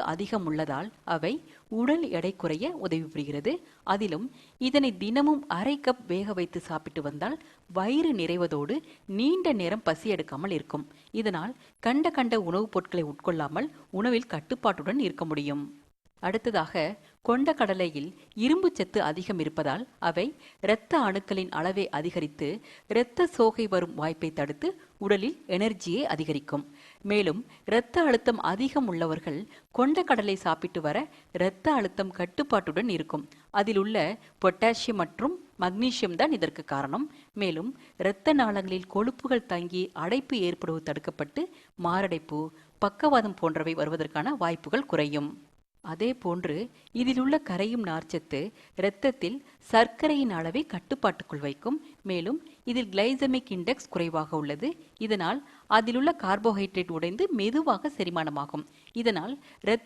அதிகம் உள்ளதால் அவை உடல் எடை குறைய உதவி புரிகிறது அதிலும் இதனை தினமும் அரை கப் வேக வைத்து சாப்பிட்டு வந்தால் வயிறு நிறைவதோடு நீண்ட நேரம் பசி எடுக்காமல் இருக்கும். இதனால் கண்ட கண்ட உணவுப் பொருட்களை உட்கொள்ளாமல் உணவில் கட்டுப்பாட்டுடன் இருக்க முடியும். அடுத்ததாக கொண்ட கடலையில் இரும்பு சத்து அதிகம் இருப்பதால் அவை இரத்த அணுக்களின் அளவை அதிகரித்து இரத்த சோகை வரும் வாய்ப்பை தடுத்து உடலில் எனர்ஜியை அதிகரிக்கும். மேலும் இரத்த அழுத்தம் அதிகம் உள்ளவர்கள் கொண்ட கடலை சாப்பிட்டு வர இரத்த அழுத்தம் கட்டுப்பாட்டுடன் இருக்கும். அதில் உள்ள பொட்டாசியம் மற்றும் மக்னீசியம் தான் இதற்கு காரணம். மேலும் இரத்த நாளங்களில் கொழுப்புகள் தங்கி அடைப்பு ஏற்படுவது தடுக்கப்பட்டு மாரடைப்பு பக்கவாதம் போன்றவை வருவதற்கான வாய்ப்புகள் குறையும். அதே போன்று இதில் உள்ள கரையும் நார்ச்சத்து இரத்தத்தில் சர்க்கரையின் அளவை கட்டுப்பாட்டுக்குள் வைக்கும். மேலும் இதில் கிளைசமிக் இண்டெக்ஸ் குறைவாக உள்ளது. இதனால் அதிலுள்ள கார்போஹைட்ரேட் உடைந்து மெதுவாக செரிமானமாகும். இதனால் இரத்த